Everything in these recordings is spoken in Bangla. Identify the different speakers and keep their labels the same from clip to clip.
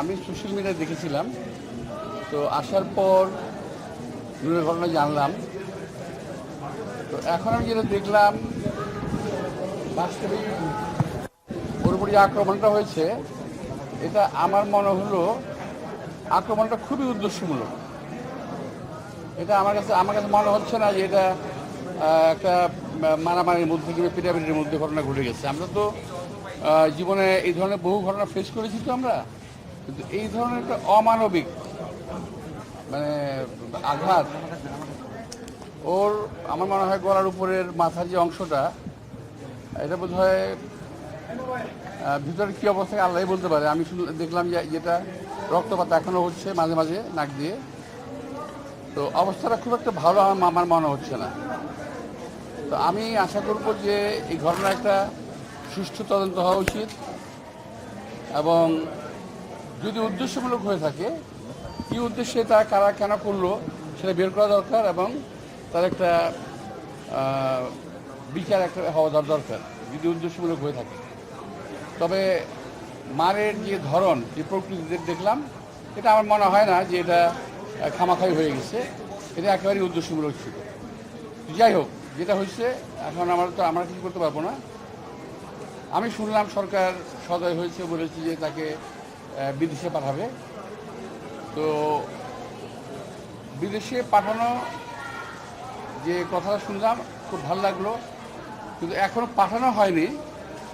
Speaker 1: আমি সোশ্যাল মিডিয়ায় দেখেছিলাম। তো আসার পর নুরের ঘটনা জানলাম। তো এখন আমি যেটা দেখলাম বাস্তবে ওর উপর যে আক্রমণটা হয়েছে, এটা আমার মনে হলো আক্রমণটা খুবই উদ্দেশ্যমূলক। এটা আমার কাছে আমার কাছে মনে হচ্ছে না যে এটা একটা মারামারির মধ্যে কিংবা পিটাপিটির মধ্যে ঘটনা ঘটে গেছে। আমরা তো জীবনে এই ধরনের বহু ঘটনা ফেস করেছি তো আমরা। কিন্তু এই ধরনের একটা অমানবিক মানে আঘাত, ওর আমার মনে হয় গলার উপরের মাথার যে অংশটা, এটা বোধ ভিতরে কী অবস্থায় আল্লাহ বলতে পারে। আমি শুনলে দেখলাম যে যেটা রক্তপাত এখনও হচ্ছে মাঝে মাঝে নাক দিয়ে। তো অবস্থাটা খুব একটা ভালো আমার আমার মনে হচ্ছে না। তো আমি আশা করব যে এই ঘটনা একটা সুষ্ঠু তদন্ত হওয়া উচিত এবং যদি উদ্দেশ্যমূলক হয়ে থাকে, কী উদ্দেশ্যে তা কারা কেন করল সেটা বের করা দরকার এবং তার একটা বিচার একটা হওয়া দর- দরকার, যদি উদ্দেশ্যমূলক হয়ে থাকে। তবে মারের যে ধরন, যে প্রকৃতিদের দেখলাম, এটা আমার মনে হয় না যে এটা খামাখাই হয়ে গেছে। এটা একেবারেই উদ্দেশ্যমূলক ছিল। যাই হোক, যেটা হয়েছে, এখন আমার তো, আমরা কিছু করতে পারব না। আমি শুনলাম সরকার সদয় হয়েছে, বলেছে যে তাকে বিদেশে পাঠাবে। তো বিদেশে পাঠানো যে কথাটা শুনলাম, খুব ভালো লাগল। কিন্তু এখনও পাঠানো হয়নি,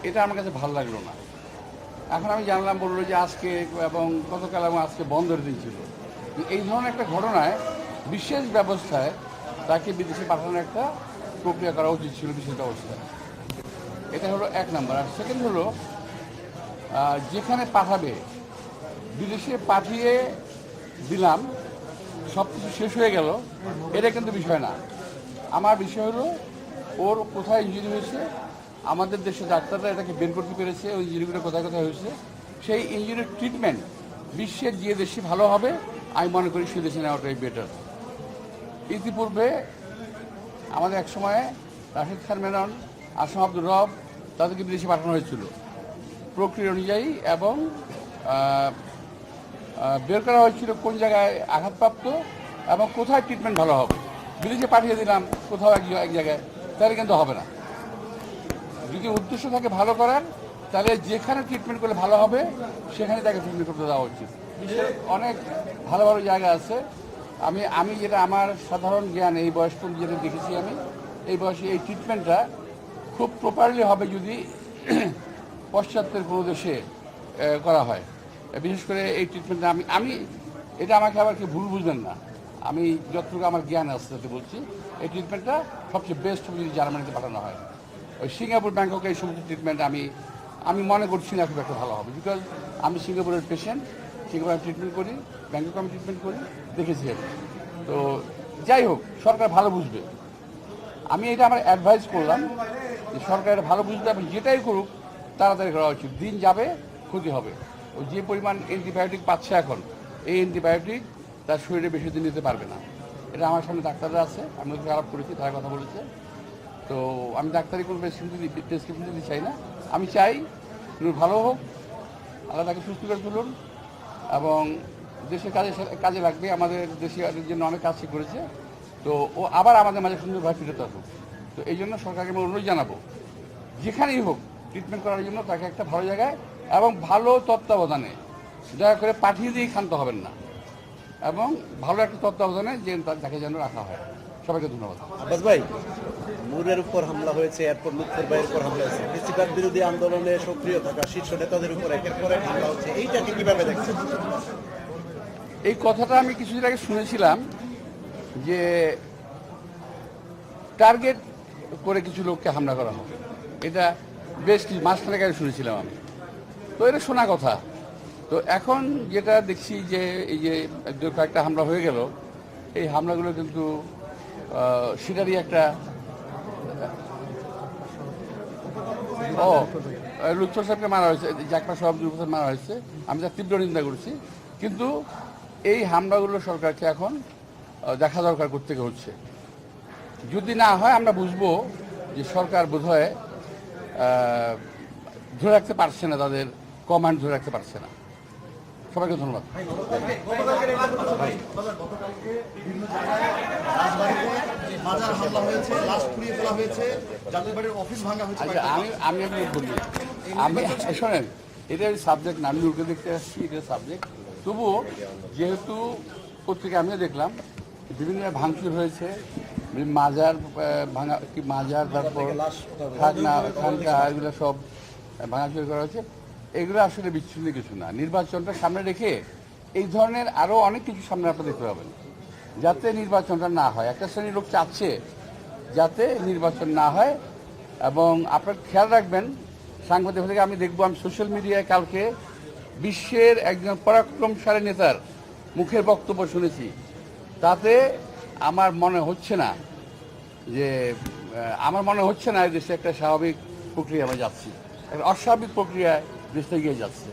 Speaker 1: এটা আমার কাছে ভালো লাগল না। এখন আমি জানলাম বলল যে আজকে এবং গতকাল এবং আজকে বন্ধের দিন ছিল এই ধরনের একটা ঘটনায় বিশেষ ব্যবস্থায় তাকে বিদেশে পাঠানোর একটা প্রক্রিয়া করা উচিত ছিল বিশেষ ব্যবস্থায়। এটা হলো এক নাম্বার। আর সেকেন্ড হলো যেখানে পাঠাবে বিদেশে পাঠিয়ে দিলাম সব কিছু শেষ হয়ে গেল। এটা কিন্তু বিষয় না। আমার বিষয় হলো, ওর কোথায় ইঞ্জুরি হয়েছে, আমাদের দেশে ডাক্তাররা এটাকে বের করতে পেরেছে, ওই ইঞ্জুরিগুলো কোথায় কোথায় হয়েছে। সেই ইঞ্জুরির ট্রিটমেন্ট বিশ্বের যে দেশে ভালো হবে, আমি মনে করি সে দেশে নেওয়াটাই বেটার ইতিপূর্বে আমাদের এক সময়ে রাশিদ খান মেনন আসম আব্দুর রব তাদেরকে বিদেশে পাঠানো হয়েছিল। প্রক্রিয়া অনুযায়ী এবং বের করা হয়েছিল কোন জায়গায় আঘাতপ্রাপ্ত এবং কোথায় ট্রিটমেন্ট ভালো হবে? বিদেশে পাঠিয়ে দিলাম, কোথাও এক এক জায়গায়, তাহলে কিন্তু হবে না। যদি উদ্দেশ্য থাকে ভালো করার, তাহলে যেখানে ট্রিটমেন্ট করলে ভালো হবে, সেখানে তাকে ট্রিটমেন্ট করতে দেওয়া উচিত। বিশ্বের অনেক ভালো ভালো জায়গা আছে। আমি আমি যেটা, আমার সাধারণ জ্ঞান, এই বয়স পর্যন্ত যেটা দেখেছি আমি, এই বয়সে এই ট্রিটমেন্টটা খুব প্রপারলি হবে যদি পশ্চাত্যের কোনো দেশে করা হয়। বিশেষ করে এই ট্রিটমেন্টটা আমি আমি এটা আমাকে আবার কি ভুল বুঝবেন না? আমি যতটুকু আমার জ্ঞান আছে তাতে বলছি, এই ট্রিটমেন্টটা সবচেয়ে বেস্ট যদি জার্মানিতে পাঠানো হয়। ওই সিঙ্গাপুর, ব্যাংককে এই সমস্ত ট্রিটমেন্ট আমি আমি মনে করছি না খুব একটা ভালো হবে বিকজ আমি সিঙ্গাপুরের পেশেন্ট সিঙ্গাপুরে ট্রিটমেন্ট করি ব্যাংককে আমি ট্রিটমেন্ট করি, দেখেছি আমি। তো যাই হোক, সরকার ভালো বুঝবে। আমি এটা আমার অ্যাডভাইস করলাম যে সরকার এটা ভালো বুঝবে এবং যেটাই করুক, তাড়াতাড়ি করা উচিত। দিন যাবে, ক্ষতি হবে। যে পরিমাণ অ্যান্টিবায়োটিক পাচ্ছে এখন, এই অ্যান্টিবায়োটিক তার শরীরে বেশি দিন নিতে পারবে না। এটা আমার সামনে ডাক্তাররা আছে, আমি ওদের খারাপ করেছি, তারা কথা বলেছে। তো আমি ডাক্তারি কোনো প্রেসক্রিপশন প্রেসক্রিপশন দিতে চাই না। আমি চাই ভালো হোক, আল্লাহ তাকে সুস্থ করে তুলুন, এবং দেশের কাজে কাজে লাগবে, আমাদের দেশের জন্য অনেক কাজ করেছে। তো ও আবার আমাদের মাঝে সুন্দরভাবে ফিরত আসুক। তো এই জন্য সরকারকে আমি অনুরোধ জানাব, যেখানেই হোক ট্রিটমেন্ট করার জন্য তাকে একটা ভালো জায়গায় এবং ভালো তত্ত্বাবধানে দয়া করে পাঠিয়ে দিয়ে ক্ষান্ত হবেন না। এবং ভালো একটা তত্ত্বাবধানে যে তাকে যেন রাখা হয়। সবাইকে ধন্যবাদ।
Speaker 2: আব্বাস ভাই নূরের উপর হামলা হয়েছে এরপর লুৎফর ভাইয়ের উপর হামলা হয়েছে। ফেস্টিভ্যাল বিরোধী আন্দোলনে সক্রিয় থাকা শীর্ষ নেতাদের উপর একের পর এক হামলা হচ্ছে। এইটাকে কীভাবে দেখছেন?
Speaker 1: এই কথাটা আমি কিছুদিন আগে শুনেছিলাম যে টার্গেট করে কিছু লোককে হামলা করা হবে এটা বেশ কিছু আগে শুনেছিলাম আমি। তো এটা শোনা কথা। তো এখন যেটা দেখছি যে এই যে দু কয়েকটা হামলা হয়ে গেল, এই হামলাগুলো কিন্তু সেটারই একটা, ও, লুৎফর সাহেবকে মারা হয়েছে, জাকপা সব দুর্বল মারা হয়েছে, আমি তার তীব্র নিন্দা করছি। কিন্তু এই হামলাগুলো সরকারকে এখন দেখা দরকার করতে হচ্ছে। যদি না হয়, আমরা বুঝব যে সরকার বোধহয় ধরে রাখতে পারছে না তাদের কমান্ড ধরে রাখতে পারছে না। সবাইকে ধন্যবাদ। আচ্ছা আমি আমি আপনাকে বলি। আমি শোনেন এটা সাবজেক্ট না আমি দেখতে আসছি এটা সাবজেক্ট তবুও যেহেতু পত্রিকা আমিও দেখলাম বিভিন্ন ভাঙচুর হয়েছে মাজার ভাঙা কি মাজার তারপর খাজনা খানকা এগুলো সব ভাঙাচুরি করা হয়েছে। এগুলো আসলে বিচ্ছিন্ন কিছু না। নির্বাচনটা সামনে রেখে এই ধরনের আরও অনেক কিছু সামনে আপনার দেখতে পাবেন। যাতে নির্বাচনটা না হয়। একটা শ্রেণির লোক চাচ্ছে যাতে নির্বাচন না হয় এবং আপনার খেয়াল রাখবেন, সাংবাদিক থেকে আমি দেখব, আমি সোশ্যাল মিডিয়ায় কালকে বিশ্বের একজন পরাক্রমশালী নেতার মুখের বক্তব্য শুনেছি। তাতে আমার মনে হচ্ছে না যে আমার মনে হচ্ছে না এই দেশে একটা স্বাভাবিক প্রক্রিয়া আমরা যাচ্ছি। একটা অস্বাভাবিক প্রক্রিয়ায় দেশটা এগিয়ে যাচ্ছে